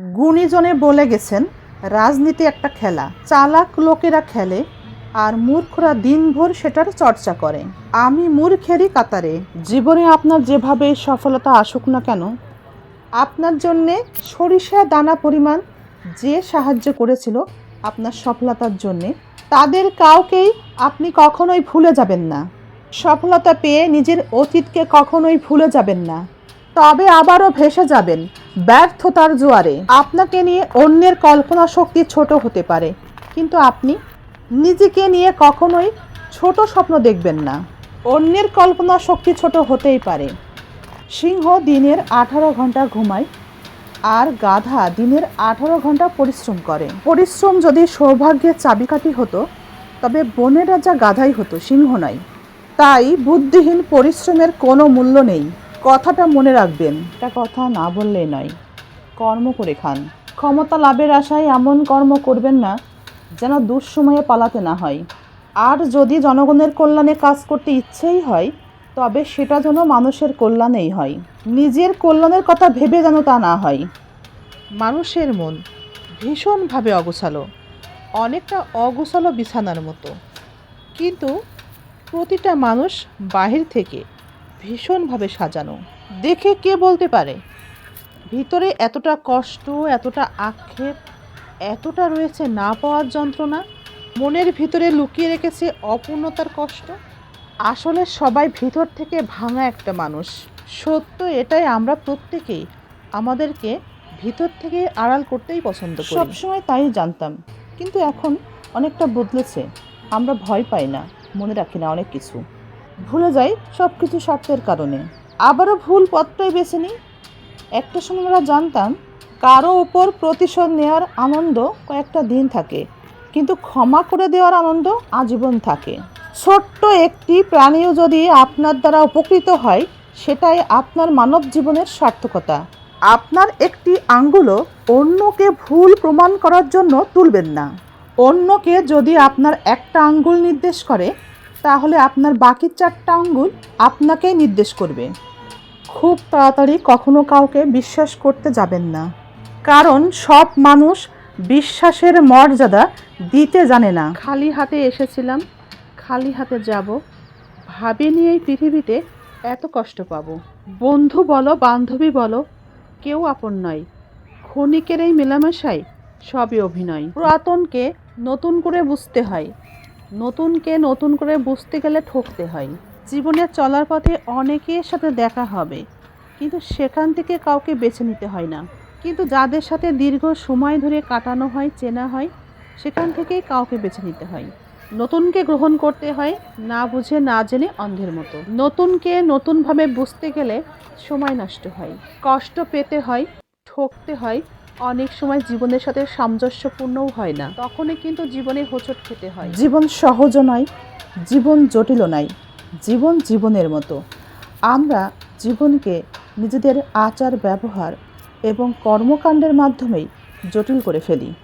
গুণীজনে বলে গেছেন, রাজনীতি একটা খেলা। চালাক লোকেরা খেলে আর মূর্খরা দিনভর সেটার চর্চা করে। আমি মূর্খেরই কাতারে। জীবনে আপনার যেভাবে সফলতা আসুক না কেন, আপনার জন্যে সরিষা দানা পরিমাণ যে সাহায্য করেছিল আপনার সফলতার জন্যে, তাদের কাউকেই আপনি কখনোই ভুলে যাবেন না। সফলতা পেয়ে নিজের অতীতকে কখনোই ভুলে যাবেন না। তবে আবারও ভেসে যাবেন। ব্যর্থতার জোয়ারে আপনাকে নিয়ে অন্যের কল্পনা শক্তি ছোট হতে পারে, কিন্তু আপনি নিজেকে নিয়ে কখনোই ছোট স্বপ্ন দেখবেন না। অন্যের কল্পনা শক্তি ছোট হতেই পারে। সিংহ দিনের আঠারো ঘণ্টা ঘুমায়, আর গাধা দিনের আঠারো ঘণ্টা পরিশ্রম করে। পরিশ্রম যদি সৌভাগ্যের চাবিকাঠি হতো, তবে বনের রাজা গাধাই হতো, সিংহ নয়। তাই বুদ্ধিহীন পরিশ্রমের কোনো মূল্য নেই। কথাটা মনে রাখবেন, এটা কথা না বললেই নয়। কর্ম করে খান। ক্ষমতা লাভের আশায় এমন কর্ম করবেন না, যেন দুঃসময়ে পালাতে না হয়। আর যদি জনগণের কল্যাণে কাজ করতে ইচ্ছেই হয়, তবে সেটা যেন মানুষের কল্যাণেই হয়। নিজের কল্যাণের কথা ভেবে যেন তা না হয়। মানুষের মন ভীষণভাবে অগোছালো, অনেকটা অগোছালো বিছানার মতো। কিন্তু প্রতিটা মানুষ বাহির থেকে ভীষণভাবে সাজানো। দেখে কে বলতে পারে? ভিতরে এতটা কষ্ট, এতটা আক্ষেপ, এতটা রয়েছে না পাওয়ার যন্ত্রণা, মনের ভিতরে লুকিয়ে রেখেছে অপূর্ণতার কষ্ট। আসলে সবাই ভিতর থেকে ভাঙা একটা মানুষ। সত্য এটাই, আমরা প্রত্যেকেই আমাদেরকে ভিতর থেকে আড়াল করতেই পছন্দ করি। সবসময় তাই জানতাম, কিন্তু এখন অনেকটা বদলেছে। আমরা ভয় পাই না, মনে রাখি না অনেক কিছু। ভুলে যাই সব কিছু স্বার্থের কারণে। আবারও ভুল পথটাই বেছে নিই। একটা সময় আমরা জানতাম, কারও উপর প্রতিশোধ নেওয়ার আনন্দ কয়েকটা দিন থাকে, কিন্তু ক্ষমা করে দেওয়ার আনন্দ আজীবন থাকে। ছোট্ট একটি প্রাণীও যদি আপনার দ্বারা উপকৃত হয়, সেটাই আপনার মানব জীবনের সার্থকতা। আপনার একটি আঙ্গুলও অন্যকে ভুল প্রমাণ করার জন্য তুলবেন না। অন্যকে যদি আপনার একটা আঙ্গুল নির্দেশ করে তাহলে আপনার বাকি চারটা আঙ্গুল আপনাকেই নির্দেশ করবে। খুব তাড়াতাড়ি কখনো কাউকে বিশ্বাস করতে যাবেন না। কারণ সব মানুষ বিশ্বাসের মর্যাদা দিতে জানে না। খালি হাতে এসেছিলাম, খালি হাতে যাব। ভাবিনি এই পৃথিবীতে এত কষ্ট পাবো। বন্ধু বলো, বান্ধবী বলো, কেউ আপন নয়। ক্ষণিকের এই মেলামেশাই সবই অভিনয়। পুরাতনকে নতুন করে বুঝতে হয়। নতুনকে নতুন করে বুঝতে গেলে ঠকতে হয়। জীবনে চলার পথে অনেকের সাথে দেখা হবে, কিন্তু সেখান থেকে কাউকে বেছে নিতে হয় না। কিন্তু যাদের সাথে দীর্ঘ সময় ধরে কাটানো হয়, চেনা হয়, সেখান থেকেই কাউকে বেছে নিতে হয়। নতুনকে গ্রহণ করতে হয়, না বুঝে, না জেনে অন্ধের মতো। নতুনকে নতুনভাবে বুঝতে গেলে সময় নষ্ট হয়, কষ্ট পেতে হয়, ঠকতে হয় অনেক সময় জীবনের সাথে সামঞ্জস্যপূর্ণও হয় না। তখনই কিন্তু জীবনে হোঁচট খেতে হয়। জীবন সহজ নয়, জীবন জটিল নয়, জীবন জীবনের মতো। আমরা জীবনকে নিজেদের আচার ব্যবহার এবং কর্মকাণ্ডের মাধ্যমেই জটিল করে ফেলি।